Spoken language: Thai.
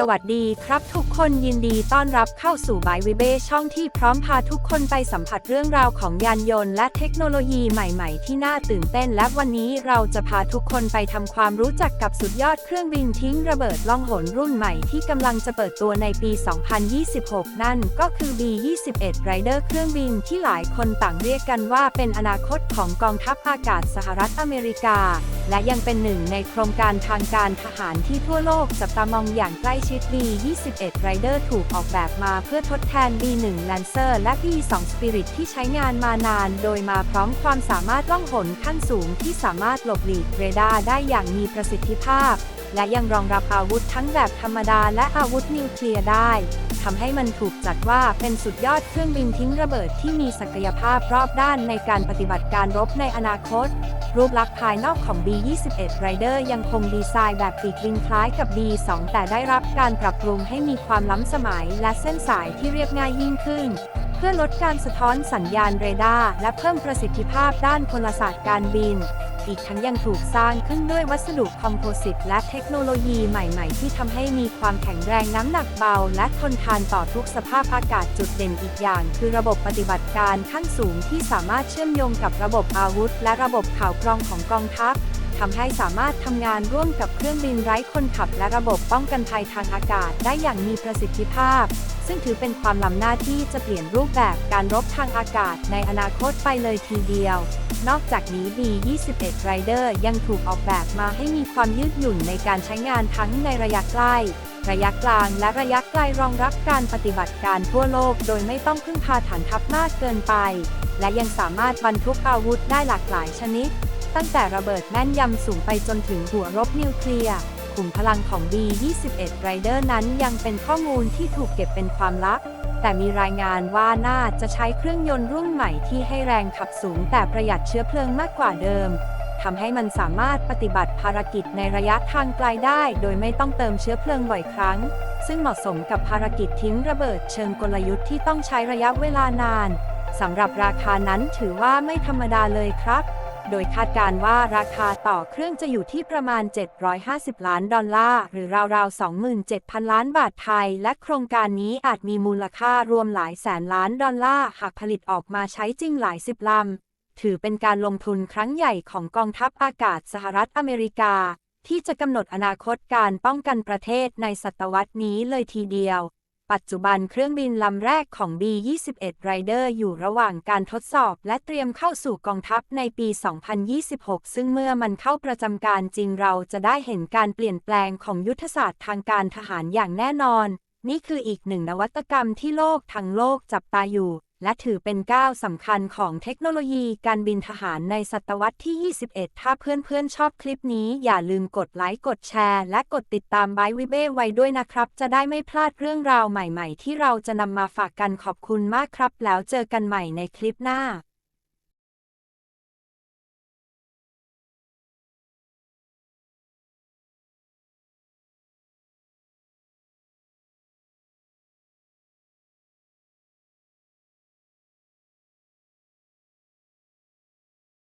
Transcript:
สวัสดีครับทุกคนยินดีต้อนรับเข้าสู่บายวิเบช่องที่พร้อมพาทุกคนไปสัมผัสเรื่องราวของยานยนต์และเทคโนโลยีใหม่ๆ ที่น่าตื่นเต้น และวันนี้เราจะพาทุกคนไปทำความรู้จักกับสุดยอดเครื่องบินทิ้งระเบิดล่องหนรุ่นใหม่ที่กำลังจะเปิดตัวในปี 2026 นั่นก็คือ B-21 Rider เครื่องบินที่หลายคนต่างเรียกกันว่าเป็นอนาคตของกองทัพอากาศสหรัฐอเมริกา และยังเป็นหนึ่งในโครงการทางการทหารที่ทั่วโลกจับตามองอย่างใกล้ชิด B-21 Rider ถูกออกแบบมาเพื่อทดแทน B-1 Lancer และ B-2 Spirit ที่ใช้งานมานาน โดยมาพร้อมความสามารถล่องหนขั้นสูงที่สามารถหลบหลีกเรดาร์ได้อย่างมีประสิทธิภาพ และยังรองรับอาวุธทั้งแบบธรรมดาและอาวุธนิวเคลียร์ได้ ทำให้มันถูกจัดว่าเป็นสุดยอดเครื่องบินทิ้งระเบิดที่มีศักยภาพรอบด้านในการปฏิบัติการรบในอนาคต รูปลักษณ์ภายนอกของ B21 Rider ยังคงดีไซน์แบบปีกลิงคล้ายกับ B2 แต่ได้รับการปรับปรุงให้มีความล้ำสมัยและเส้นสายที่เรียบง่ายยิ่งขึ้น เพื่อลดการสะท้อนสัญญาณเรดาร์และเพิ่มประสิทธิภาพด้านพลศาสตร์การบิน อีกทั้งยังถูกสร้างขึ้นด้วยวัสดุคอมโพสิตและเทคโนโลยีใหม่ๆ ที่ทำให้มีความแข็งแรงน้ำหนักเบา และทนทานต่อทุกสภาพอากาศจุดเด่นอีกอย่าง คือระบบปฏิบัติการขั้นสูงที่สามารถเชื่อมโยงกับระบบอาวุธ และระบบข่าวกรองของกองทัพ ทำให้สามารถทำงานร่วมกับเครื่องบินไร้คนขับและระบบป้องกันภัยทางอากาศได้อย่างมีประสิทธิภาพ ซึ่งถือเป็นความล้ำหน้าที่จะเปลี่ยนรูปแบบการรบทางอากาศในอนาคตไปเลยทีเดียว นอกจากนี้ B21 Rider ยังถูกออกแบบมาให้มีความยืดหยุ่นในการใช้งานทั้งในระยะใกล้ระยะกลางและระยะไกลรองรับการปฏิบัติการทั่วโลกโดยไม่ต้องพึ่งพาฐานทัพมากเกินไป และยังสามารถบรรทุกอาวุธได้หลากหลายชนิด ตั้งแต่ระเบิดแม่นยำสูงไปจนถึงหัวรบนิวเคลียร์ขุมพลังของ B21 Rider นั้นยังเป็นข้อมูลที่ถูกเก็บเป็นความลับ แต่มีรายงานว่าน่าจะใช้เครื่องยนต์รุ่นใหม่ที่ให้แรงขับสูงแต่ประหยัดเชื้อเพลิงมากกว่าเดิมทำให้มันสามารถปฏิบัติภารกิจในระยะทางไกลได้ โดยไม่ต้องเติมเชื้อเพลิงบ่อยครั้ง ซึ่งเหมาะสมกับภารกิจทิ้งระเบิดเชิงกลยุทธ์ที่ต้องใช้ระยะเวลานานสำหรับราคานั้นถือว่าไม่ธรรมดาเลยครับ โดยคาดการณ์ว่าราคาต่อเครื่องจะอยู่ที่ประมาณ 750 ล้านดอลลาร์ หรือราวๆ 27,000 ล้านบาทไทย และโครงการนี้อาจมีมูลค่ารวมหลายแสนล้านดอลลาร์ หากผลิตออกมาใช้จริงหลายสิบลำ ถือเป็นการลงทุนครั้งใหญ่ของกองทัพอากาศสหรัฐอเมริกา ที่จะกำหนดอนาคตการป้องกันประเทศในศตวรรษนี้เลยทีเดียว ปัจจุบันเครื่องบินลำแรกของ B-21 Rider อยู่ระหว่างการทดสอบและเตรียมเข้าสู่กองทัพในปี 2026 ซึ่งเมื่อมันเข้าประจำการจริงเราจะได้เห็นการเปลี่ยนแปลงของยุทธศาสตร์ทางการทหารอย่างแน่นอน นี่คืออีกหนึ่งนวัตกรรมที่โลกทั้งโลกจับตาอยู่ และถือเป็นก้าวสำคัญของเทคโนโลยีการบินทหารในศตวรรษที่ 21 ถ้าเพื่อนๆชอบคลิปนี้อย่าลืมกดไลค์ กดแชร์ และกดติดตามไบวิเบ้ไว้ด้วยนะครับ จะได้ไม่พลาดเรื่องราวใหม่ๆ ที่เราจะนำมาฝากกันขอบคุณมากครับ แล้วเจอกันใหม่ในคลิปหน้า